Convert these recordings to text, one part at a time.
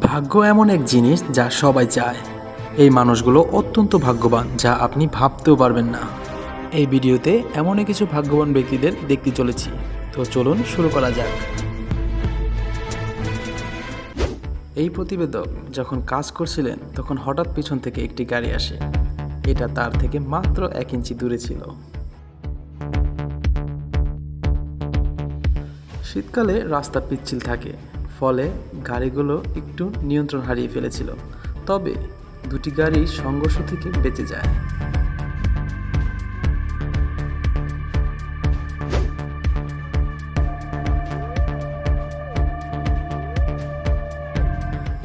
ভাগ্য এমন এক জিনিস যা সবাই চায়। এই মানুষগুলো অত্যন্ত ভাগ্যবান, যা আপনি ভাবতেও পারবেন না। এই ভিডিওতে এমনই কিছু ভাগ্যবান ব্যক্তিদের দেখতে চলেছি। তো চলুন শুরু করা যাক। এই প্রতিবেদক যখন কাজ করছিলেন, তখন হঠাৎ পিছন থেকে একটি গাড়ি আসে। এটা তার থেকে মাত্র এক ইঞ্চি দূরে ছিল। শীতকালে রাস্তা পিচ্ছিল থাকে। ফলে গাড়িগুলো একটু নিয়ন্ত্রণ হারিয়ে ফেলেছিল। তবে দুটি গাড়ি সংঘর্ষ থেকে বেঁচে যায়।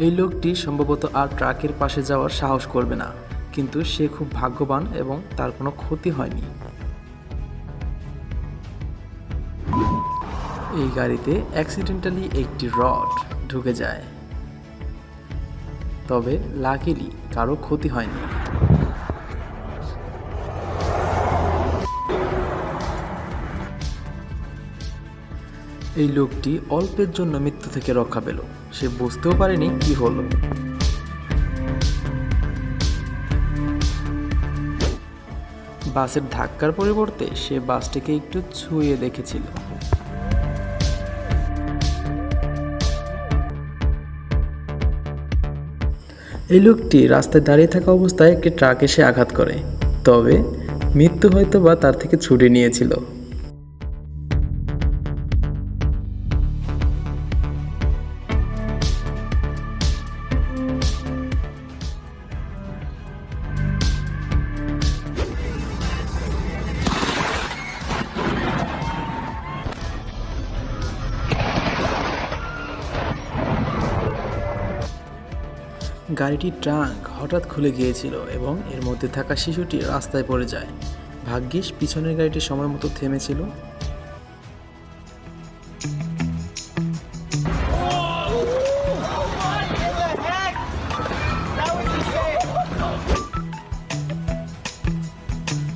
এই লোকটি সম্ভবত আর ট্রাকের পাশে যাওয়ার সাহস করবে না, কিন্তু সে খুব ভাগ্যবান এবং তার কোনো ক্ষতি হয়নি। এই গাড়িতে অ্যাক্সিডেন্টালি একটি রড ঢুকে যায়। তবে লাকিলি কারও ক্ষতি হয়নি। এই লোকটি অল্পের জন্য মৃত্যু থেকে রক্ষা পেল। সে বুঝতেও পারেনি কি হলো। বাসের ধাক্কার পরিবর্তে সে বাসটিকে একটু ছুঁয়ে দেখেছিল। এই লোকটি রাস্তায় দাঁড়িয়ে থাকা অবস্থায় একটি ট্রাক এসে আঘাত করে। তবে মৃত্যু হয়তো বা তার থেকে ছুটে নিয়েছিল। গাড়িটির ট্রাঙ্ক হঠাৎ খুলে গিয়েছিল এবং এর মধ্যে থাকা শিশুটি রাস্তায় পড়ে যায়। ভাগ্যিস পিছনের গাড়িটি সময় মতো থেমেছিল।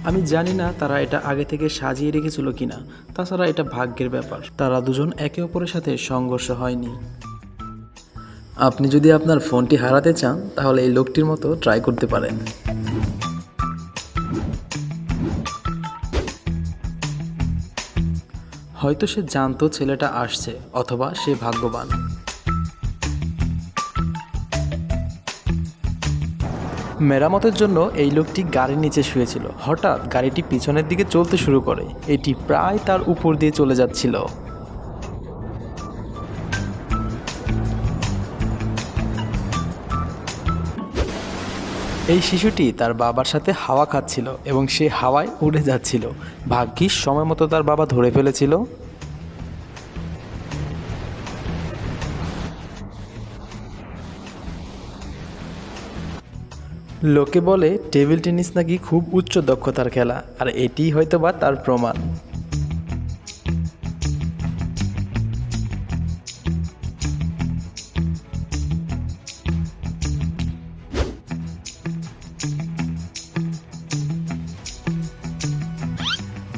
আমি জানি না তারা এটা আগে থেকে সাজিয়ে রেখেছিল কিনা। তাছাড়া এটা ভাগ্যের ব্যাপার। তারা দুজন একে অপরের সাথে সংঘর্ষ হয়নি। আপনি যদি আপনার ফোনটি হারাতে চান, তাহলে এই লোকটির মতো ট্রাই করতে পারেন। হয়তো সে জানতো ছেলেটা আসছে, অথবা সে ভাগ্যবান। মেরামতের জন্য এই লোকটি গাড়ির নিচে শুয়েছিল। হঠাৎ গাড়িটি পিছনের দিকে চলতে শুরু করে। এটি প্রায় তার উপর দিয়ে চলে যাচ্ছিল। এই শিশুটি তার বাবার সাথে হাওয়া খাচ্ছিল এবং সে হাওয়ায় উড়ে যাচ্ছিল। ভাগ্যিস সময় মতো তার বাবা ধরে ফেলেছিল। লোকে বলে, টেবিল টেনিস নাকি খুব উচ্চ দক্ষতার খেলা, আর এটিই হয়তোবা তার প্রমাণ।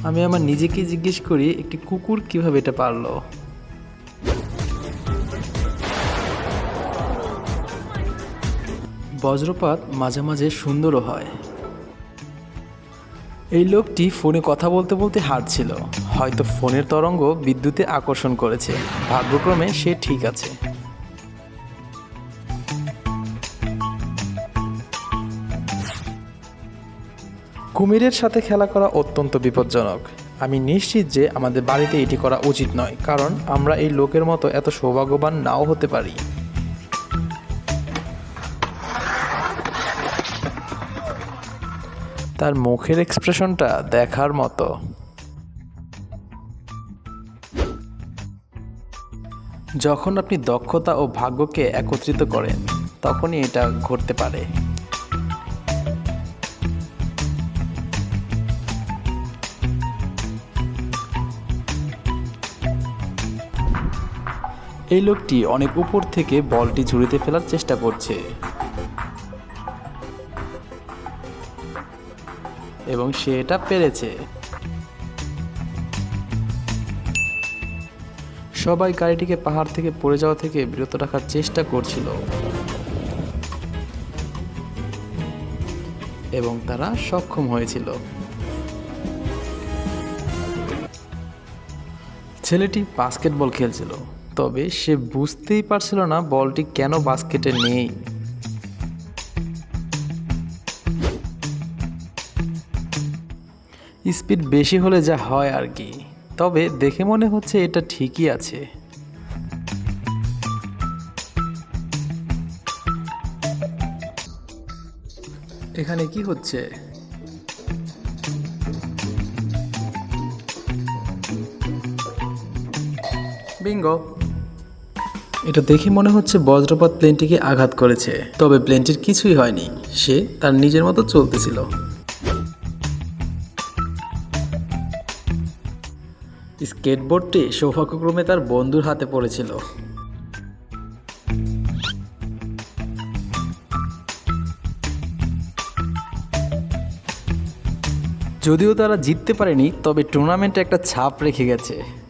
আমি আমার নিজেকে জিজ্ঞেস করি, একটি কুকুর কীভাবে এটা পারল? বজ্রপাত মাঝে মাঝে সুন্দরও হয়। এই লোকটি ফোনে কথা বলতে বলতে হাঁটছিল। হয়তো ফোনের তরঙ্গ বিদ্যুতে আকর্ষণ করেছে। ভাগ্যক্রমে সে ঠিক আছে। কুমিরের সাথে খেলা করা অত্যন্ত বিপজ্জনক। আমি নিশ্চিত যে আমাদের বাড়িতে এটি করা উচিত নয়, কারণ আমরা এই লোকের মতো এত সৌভাগ্যবান নাও হতে পারি। তার মুখের এক্সপ্রেশনটা দেখার মতো। যখন আপনি দক্ষতা ও ভাগ্যকে একত্রিত করেন, তখনই এটা ঘটতে পারে। এই লোকটি অনেক উপর থেকে বলটি ঝুড়িতে ফেলার চেষ্টা করছে। এবং সে এটা পেরেছে। সবাই গাড়িটিকে পাহাড় থেকে পড়ে যাওয়া থেকে বিরত রাখার চেষ্টা করছিল। এবং তারা সক্ষম হয়েছিল। ছেলেটি বাস্কেটবল খেলছিল। তবে সে বুঝতেই পারছিল না বলটি কেন বাস্কেটে নেই। স্পিড বেশি হলে যা হয় আর কি। তবে দেখে মনে হচ্ছে এটা ঠিকই আছে। এখানে কি হচ্ছে? বিঙ্গো এটা দেখে মনে হচ্ছে বজ্রপাত প্লেনটিকে আঘাত করেছে, তবে প্লেনটির কিছুই হয়নি। সে তার নিজের মতো চলতেছিল। স্কেটবোর্ডটি সৌভাগ্যক্রমে তার বন্ধুর হাতে পড়েছিল। যদিও তারা জিততে পারেনি, তবে টুর্নামেন্টে একটা ছাপ রেখে গেছে।